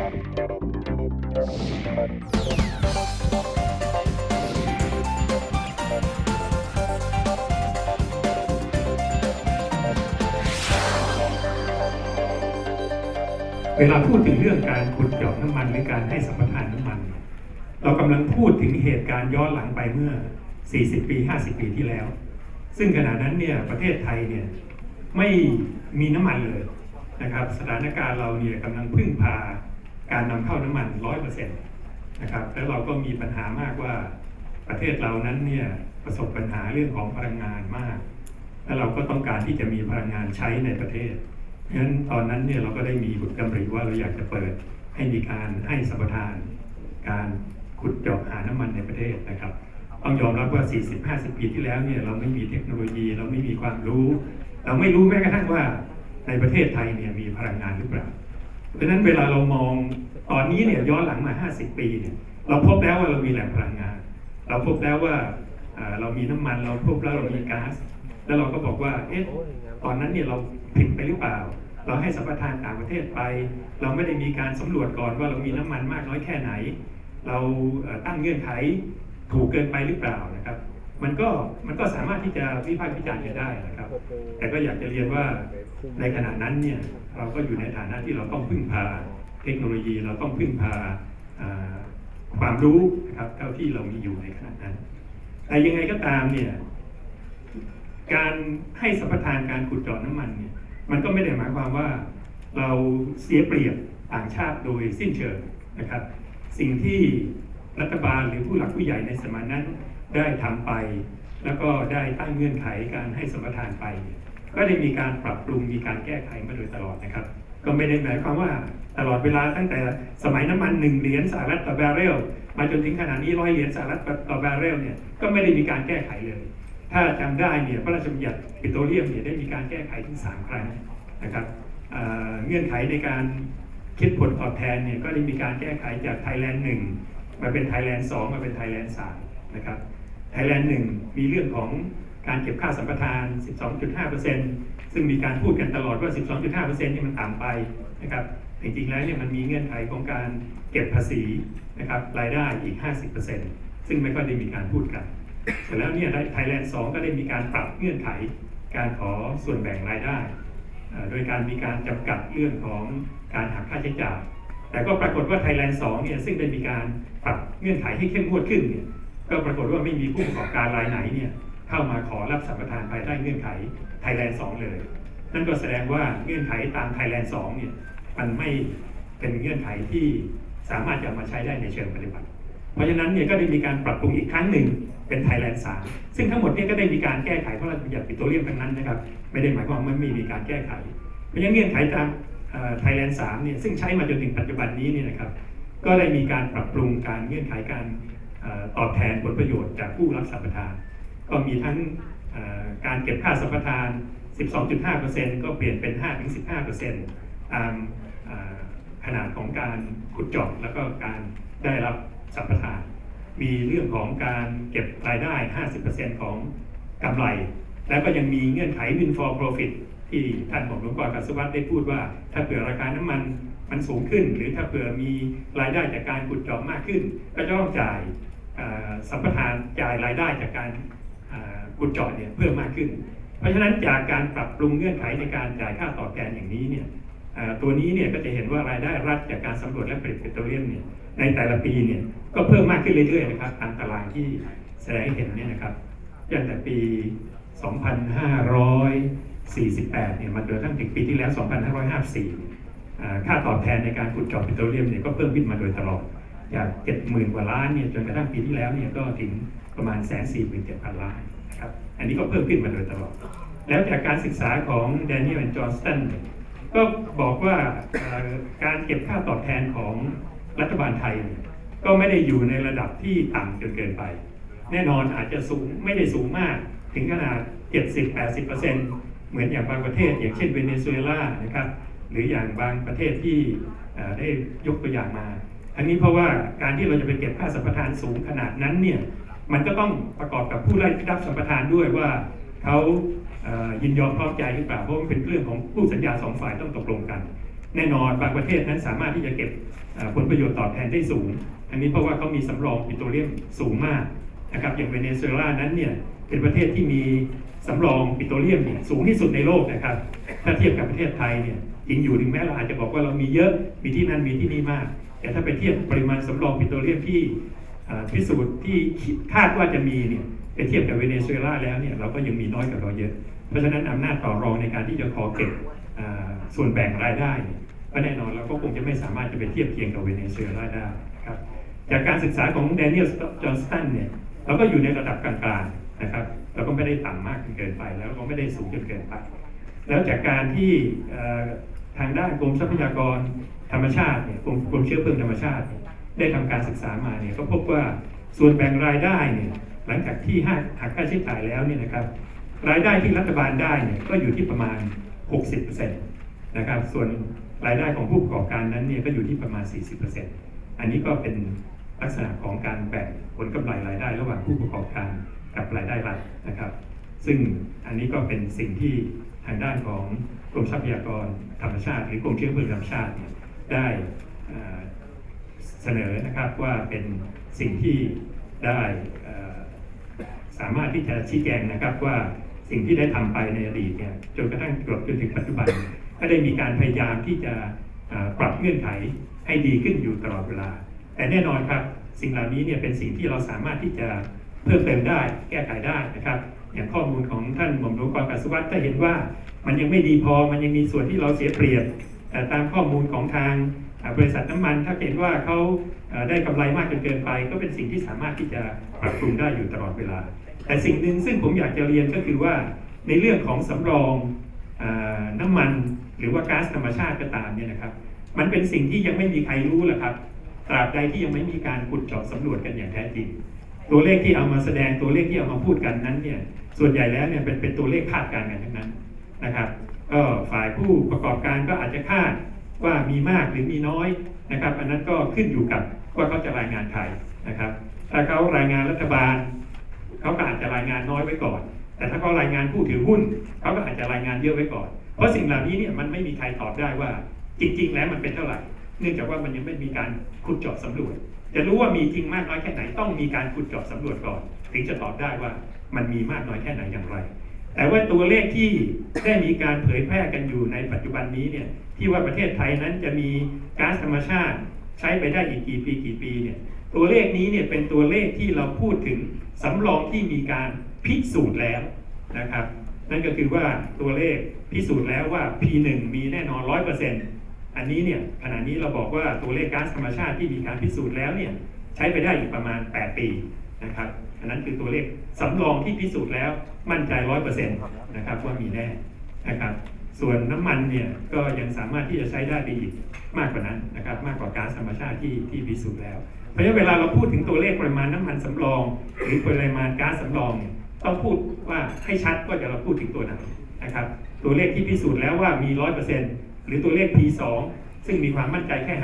เวลาพูดถึงเรื่องการขุดเจาะน้ำมันหรือการให้สัมปทานน้ำมัน เรากำลังพูดถึงเหตุการณ์ย้อนหลังไปเมื่อ 40 ปี 50 ปีที่แล้ว ซึ่งขณะนั้นเนี่ยประเทศไทยเนี่ยไม่มีน้ำมันเลยนะครับ สถานการณ์เราเนี่ยกำลังพึ่งพา การนำเข้าน้ำมัน100%นต์นะครับแล้วเราก็มีปัญหามากว่าประเทศเรานั้นเนี่ยประสบปัญหาเรื่องของพลังงานมาก แล้วเราก็ต้องการที่จะมีพลังงานใช้ในประเทศเพราะฉะนั้นตอนนั้นเนี่ยเราก็ได้มีบุตรกำริว่าเราอยากจะเปิดให้มีการให้สัมปทาน การขุดเจาะหาน้ำมันในประเทศนะครับต้องยอมรับว่า 40-50 ปีที่แล้วเนี่ยเราไม่มีเทคโนโลยีเราไม่มีความรู้ เราไม่รู้แม้กระทั่งว่าในประเทศไทยเนี่ยมีพลังงานหรือเปล่า เพราะฉะนั้นเวลาเรามองตอนนี้เนี่ยย้อนหลังมา 50 ปีเนี่ยเราพบแล้วว่าเรามีแหล่งพลังงาน เราพบแล้วว่าเรามีน้ำมันเราพบแล้วเรามีก๊าซแล้วเราก็บอกว่าเอ๊ะตอนนั้นเนี่ยเราผิดไปหรือเปล่า เราให้สัมปทานต่างประเทศไป เราไม่ได้มีการสำรวจก่อนว่าเรามีน้ำมันมากน้อยแค่ไหน เราตั้งเงื่อนไขถูกเกินไปหรือเปล่านะครับ มันก็มันก็สามารถที่จะวิพากษ์วิจารณ์กันได้นะครับ แต่ก็อยากจะเรียนว่าในขณะนั้นเนี่ยเราก็อยู่ในฐานะที่เราต้องพึ่งพาเทคโนโลยีเราต้องพึ่งพาความรู้นะครับเท่าที่เรามีอยู่ในขณะนั้น แต่ยังไงก็ตามเนี่ยการให้สัมปทานการขุดเจาะน้ำมันเนี่ยมันก็ไม่ได้หมายความว่าเราเสียเปรียบต่างชาติโดยสิ้นเชิงนะครับ สิ่งที่รัฐบาลหรือผู้หลักผู้ใหญ่ในสมัยนั้น ได้ทำไป แล้วก็ได้ตั้งเงื่อนไขการให้สมปทานไปเนี่ยก็ได้มีการปรับปรุงมีการแก้ไขมาโดยตลอดนะครับ ก็ไม่ได้หมายความว่าตลอดเวลาตั้งแต่สมัยน้ำมันหนึ่งเหรียญสหรัฐต่อแบเรลมาจนถึงขณะนี้ร้อยเหรียญสหรัฐต่อแบเรลเนี่ยก็ไม่ได้มีการแก้ไขเลย ถ้าจำได้เนี่ยพระราชบัญญัติปิโตรเลียมเนี่ยได้มีการแก้ไขถึง 3 ครั้งนะครับเเงื่อนไขในการคิดผลตอบแทนเนี่ยก็ได้มีการแก้ไขจากไทยแลนด์หนึ่งมาเป็นไทยแลนด์สองมาเป็นไทยแลนด์สามนะครับ ไทยแลนด์หนึ่งมีเรื่องของการเก็บค่าสัมปทาน 12.5%ซึ่งมีการพูดกันตลอดว่า 12.5%นี่มันต่ำไปนะครับจริงๆแล้วเนี่ยมันมีเงื่อนไขของการเก็บภาษีนะครับรายได้อีก 50%ซึ่งไม่ค่อยได้มีการพูดกันเสร็จแล้วเนี่ยไทยแลนด์2ก็ได้มีการปรับเงื่อนไขการขอส่วนแบ่งรายได้ โดยการมีการจำกัดเรื่องของการหักค่าใช้จ่าย แต่ก็ปรากฏว่าไทยแลนด์2เนี่ยซึ่งได้มีการปรับเงื่อนไขให้เข้มงวดขึ้นเนี่ย ก็ปรากฏว่าไม่มีผู้ประกอบการรายไหนเนี่ยเข้ามาขอรับสัมปทานภายใต้เงื่อนไขไทยแลนด์2เลย นั่นก็แสดงว่าเงื่อนไขตามไทยแลนด์2เนี่ยมันไม่เป็นเงื่อนไขที่สามารถจะมาใช้ได้ในเชิงปฏิบัติ เพราะฉะนั้นเนี่ยก็ได้มีการปรับปรุงอีกครั้งหนึ่งเป็นไทยแลนด์3ซึ่งทั้งหมดเนี่ยก็ได้มีการแก้ไขพระราชบัญญัติปิโตรเลียมทั้งนั้นนะครับ ไม่ได้หมายความว่าไม่มีการแก้ไข เพราะฉะนั้นเงื่อนไขตามไทยแลนด์3เนี่ยซึ่งใช้มาจนถึงปัจจุบันนี้เนี่ยนะครับ ก็ได้มีการปรับปรุงการเงื่อนไขการ ตอบแทนผลประโยชน์จากผู้รับสัมปทาน ก็มีทั้งการเก็บค่าสัมปทาน 12.5%ก็เปลี่ยนเป็น 5-15%ตามขนาดของการขุดเจาะแล้วก็การได้รับสัมปทาน มีเรื่องของการเก็บรายได้ 50%ของกำไร แล้วก็ยังมีเงื่อนไข win for profit ที่ท่านผมหลวงปอกัสวัตได้พูดว่า ถ้าเผื่อราคาน้ำมันมันสูงขึ้น หรือถ้าเผื่อมีรายได้จากการขุดเจาะมากขึ้น ก็จะต้องจ่าย สัมปทานจ่ายรายได้จากการขุดเจาะเนี่ยเพิ่มมากขึ้น เพราะฉะนั้นจากการปรับปรุงเงื่อนไขในการจ่ายค่าตอบแทนอย่างนี้เนี่ยตัวนี้เนี่ยก็จะเห็นว่ารายได้รัฐจากการสำรวจและผลิตปิโตรเลียมเนี่ยในแต่ละปีเนี่ยก็เพิ่มมากขึ้นเรื่อยๆนะครับตามตารางที่แสดงให้เห็นเนี่ยนะครับตั้งแต่ปี 2548 เนี่ยมาจนกระทั่งถึงปีที่แล้ว 2554 ค่าตอบแทนในการขุดเจาะปิโตรเลียมเนี่ยก็เพิ่มขึ้นมาโดยตลอด จาก70,000กว่าล้านเนี่ยจนกระทั่งปีที่แล้วเนี่ยก็ถึงประมาณแสนสี่หมื่นเจ็ดพันล้านนะครับอันนี้ก็เพิ่มขึ้นมาโดยตลอด แล้วจากการศึกษาของแดเนียลจอห์สตันก็บอกว่าการเก็บค่าตอบแทนของรัฐบาลไทย ก็ไม่ได้อยู่ในระดับที่ต่ำจนเกินไป แน่นอนอาจจะสูงไม่ได้สูงมากถึงขนาด 70-80%เหมือนอย่างบางประเทศ อย่างเช่นเวเนซุเอลานะครับหรืออย่างบางประเทศที่ได้ยกตัวอย่างมา อันนี้เพราะว่าการที่เราจะไปเก็บค่าสัมปทานสูงขนาดนั้นเนี่ยมันก็ต้องประกอบกับผู้ได้รับสัมปทานด้วยว่าเขาเอ่อยินยอมพร้อมใจหรือเปล่าเพราะมันเป็นเรื่องของผู้สัญญาสองฝ่ายต้องตกลงกัน แน่นอนบางประเทศนั้นสามารถที่จะเก็บผลประโยชน์ตอบแทนได้สูง อันนี้เพราะว่าเขามีสำรองปิโตรเลียมสูงมากนะครับอย่างเวเนซุเอลานั้นเนี่ยเป็นประเทศที่มีสำรองปิโตรเลียมเนี่ยสูงที่สุดในโลกนะครับถ้าเทียบกับประเทศไทยเนี่ยจริงอยู่ถึงแม้เราอาจจะบอกว่าเรามีเยอะมีที่นั่นมีที่นี่มาก แต่ถ้าไปเทียบปริมาณสำรองปิโตรเลียมที่พิสูจน์ที่คาดว่าจะมีเนี่ยไปเทียบกับเวเนซุเอลาแล้วเนี่ยเราก็ยังมีน้อยกว่าเราเยอะ เพราะฉะนั้นอำนาจต่อรองในการที่จะขอเก็บส่วนแบ่งรายได้ก็แน่นอนเราก็คงจะไม่สามารถจะไปเทียบเคียงกับเวเนซุเอลาได้ครับจากการศึกษาของแดเนียลจอห์นสตันเนี่ยเราก็อยู่ในระดับกลางๆนะครับเราก็ไม่ได้ต่ำมากจนเกินไป แล้วก็ไม่ได้สูงจนเกินไป แล้วจากการที่ ทางด้านกรมทรัพยากรธรรมชาติเนี่ยกรมกรมเชื้อเพลิงธรรมชาติ ได้ทำการศึกษามาเนี่ยก็พบว่าส่วนแบ่งรายได้เนี่ยหลังจากที่หักค่าใช้จ่ายแล้วเนี่ยนะครับรายได้ที่รัฐบาลได้เนี่ยก็อยู่ที่ประมาณ 60%นะครับส่วนรายได้ของผู้ประกอบการนั้นเนี่ยก็อยู่ที่ประมาณ 40%อันนี้ก็เป็นลักษณะของการแบ่งผลกำไรรายได้ ระหว่างผู้ประกอบการกับรายได้รัฐนะครับ ซึ่งอันนี้ก็เป็นสิ่งที่ทางด้านของ กรมทรัพยากรธรรมชาติ หรือกรมเชื้อเพลิงธรรมชาติได้เสนอนะครับว่าเป็นสิ่งที่ได้สามารถที่จะชี้แจงนะครับว่าสิ่งที่ได้ทำไปในอดีตเนี่ยจนกระทั่งจบจนถึงปัจจุบัน ก็ได้มีการพยายามที่จะปรับเงื่อนไขให้ดีขึ้นอยู่ตลอดเวลา แต่แน่นอนครับสิ่งเหล่านี้เนี่ยเป็นสิ่งที่เราสามารถที่จะเพิ่มเติมได้แก้ไขได้นะครับ อย่างข้อมูลของท่านหม่อมหลวงกรกสุวัตถ้าเห็นว่ามันยังไม่ดีพอมันยังมีส่วนที่เราเสียเปรียบ แต่ตามข้อมูลของทางบริษัทน้ำมัน ถ้าเห็นว่าเขาได้กำไรมากจนเกินไป ก็เป็นสิ่งที่สามารถที่จะปรับปรุงได้อยู่ตลอดเวลา แต่สิ่งหนึ่งซึ่งผมอยากจะเรียนก็คือว่าในเรื่องของสำรองอน้ำมันหรือว่าก๊าซธรรมชาติก็ตามเนี่ยนะครับ มันเป็นสิ่งที่ยังไม่มีใครรู้แหละครับ ตราบใดที่ยังไม่มีการขุดเจาะสำรวจกันอย่างแท้จริง ตัวเลขที่เอามาแสดงตัวเลขที่เอามาพูดกันนั้นเนี่ย ส่วนใหญ่แล้วเนี่ยเป็นเป็นตัวเลขคาดการณ์กันทั้งนั้นนะครับก็ฝ่ายผู้ประกอบการก็อาจจะคาดว่ามีมากหรือมีน้อยนะครับ อันนั้นก็ขึ้นอยู่กับว่าเขาจะรายงานใครนะครับ ถ้าเขารายงานรัฐบาลเขาก็อาจจะรายงานน้อยไว้ก่อน แต่ถ้าเขารายงานผู้ถือหุ้นเขาก็อาจจะรายงานเยอะไว้ก่อน เพราะสิ่งเหล่านี้เนี่ยมันไม่มีใครตอบได้ว่าจริง ๆ แล้วมันเป็นเท่าไหร่ เนื่องจากว่ามันยังไม่มีการขุดเจาะสำรวจ จะรู้ว่ามีจริงมากน้อยแค่ไหนต้องมีการขุดเจาะสำรวจก่อน ถึงจะตอบได้ว่า มันมีมากน้อยแค่ไหนอย่างไร แต่ว่าตัวเลขที่ได้มีการเผยแพร่กันอยู่ในปัจจุบันนี้เนี่ยที่ว่าประเทศไทยนั้นจะมีก๊าซธรรมชาติ ใช้ไปได้อีกกี่ปีกี่ปีเนี่ยตัวเลขนี้เนี่ยเป็นตัวเลขที่เราพูดถึงสำรองที่มีการพิสูจน์แล้วนะครับ นั่นก็คือว่าตัวเลขพิสูจน์แล้วว่า P1 มีแน่นอน100%อันนี้เนี่ยขณะนี้เราบอกว่าตัวเลขก๊าซธรรมชาติที่มีการพิสูจน์แล้วเนี่ยใช้ไปได้อีกประมาณ 8 ปีนะครับ อันนั้นคือตัวเลขสำรองที่พิสูจน์แล้วมั่นใจ100%นะครับว่ามีแน่นะครับ ส่วนน้ำมันเนี่ยก็ยังสามารถที่จะใช้ได้ไปอีกมากกว่านั้นนะครับ มากกว่าก๊าซธรรมชาติที่ที่พิสูจน์แล้ว เพราะฉะนั้นเวลาเราพูดถึงตัวเลขปริมาณน้ำมันสำรอง หรือปริมาณก๊าซสำรองเนี่ยต้องพูดว่าให้ชัดว่าจะเราพูดถึงตัวไหนนะครับ ตัวเลขที่พิสูจน์แล้วว่ามี100%หรือตัวเลข P2 ซึ่งมีความมั่นใจแค่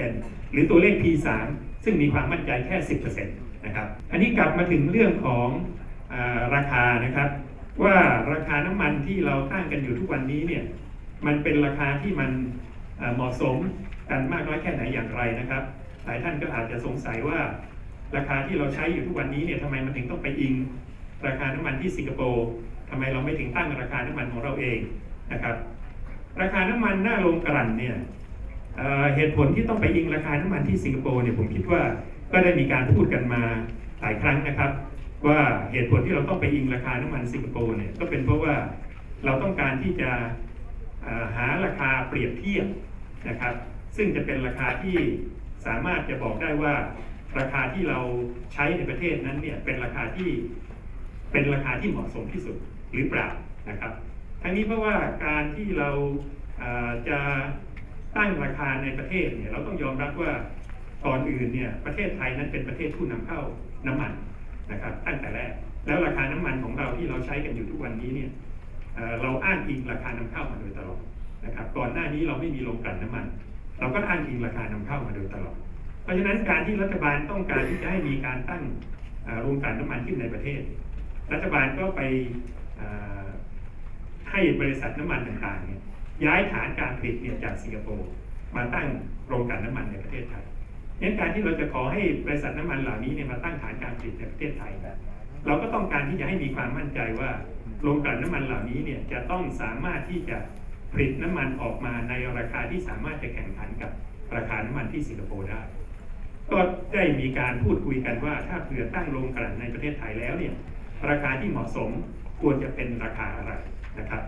50%หรือตัวเลข P3 ซึ่งมีความมั่นใจแค่ 10%นะครับ อันนี้กลับมาถึงเรื่องของอราคานะครับ ว่าราคาน้ำมันที่เราตั้งกันอยู่ทุกวันนี้เนี่ยมันเป็นราคาที่มันเหมาะสมกันมากน้อยแค่ไหนอย่างไรนะครับ หลายท่านก็อาจจะสงสัยว่า ราคาที่เราใช้อยู่ทุกวันนี้เนี่ยทำไมมันถึงต้องไปอิงราคาน้ำมันที่สิงคโปร์ทำไมเราไม่ถึงตั้งราคาน้ำมันของเราเองนะครับ ราคาน้ำมันหน้าโรงกลั่นเนี่ยเเหตุผลที่ต้องไปอิงราคาน้ำมันที่สิงคโปร์เนี่ยผมคิดว่า ก็ได้มีการพูดกันมาหลายครั้งนะครับ ว่าเหตุผลที่เราต้องไปอิงราคาน้ำมันสิงคโปร์เนี่ยก็เป็นเพราะว่าเราต้องการที่จะหาราคาเปรียบเทียบนะครับ ซึ่งจะเป็นราคาที่สามารถจะบอกได้ว่าราคาที่เราใช้ในประเทศนั้นเนี่ยเป็นราคาที่เป็นราคาที่เหมาะสมที่สุดหรือเปล่านะครับทั้งนี้เพราะว่าการที่เราจะตั้งราคาในประเทศเนี่ยเราต้องยอมรับว่า ก่อนอื่นเนี่ยประเทศไทยนั้นเป็นประเทศผู้นำเข้าน้ำมันนะครับตั้งแต่แรก แล้วราคาน้ำมันของเราที่เราใช้กันอยู่ทุกวันนี้เนี่ยเราอ้างอิงราคานำเข้ามาโดยตลอดนะครับก่อนหน้านี้เราไม่มีโรงกลั่นน้ำมัน เราก็อ้างอิงราคานำเข้ามาโดยตลอด เพราะฉะนั้นการที่รัฐบาลต้องการที่จะให้มีการตั้งโรงกลั่นน้ำมันขึ้นในประเทศ รัฐบาลก็ไปให้บริษัทน้ำมันต่างๆเนี่ยย้ายฐานการผลิตเนี่ยจากสิงคโปร์มาตั้งโรงกลั่นน้ำมันในประเทศไทย งั้นการที่เราจะขอให้บริษัทน้ำมันเหล่านี้เนี่ยมาตั้งฐานการผลิตในประเทศไทย เราก็ต้องการที่จะให้มีความมั่นใจว่าโรงกลั่นน้ำมันเหล่านี้เนี่ยจะต้องสามารถที่จะผลิตน้ำมันออกมาในราคาที่สามารถจะแข่งขันกับราคาน้ำมันที่สิงคโปร์ได้ ก็ได้มีการพูดคุยกันว่าถ้าเผื่อตั้งโรงกลั่นในประเทศไทยแล้วเนี่ยราคาที่เหมาะสมควรจะเป็นราคาอะไรนะครับ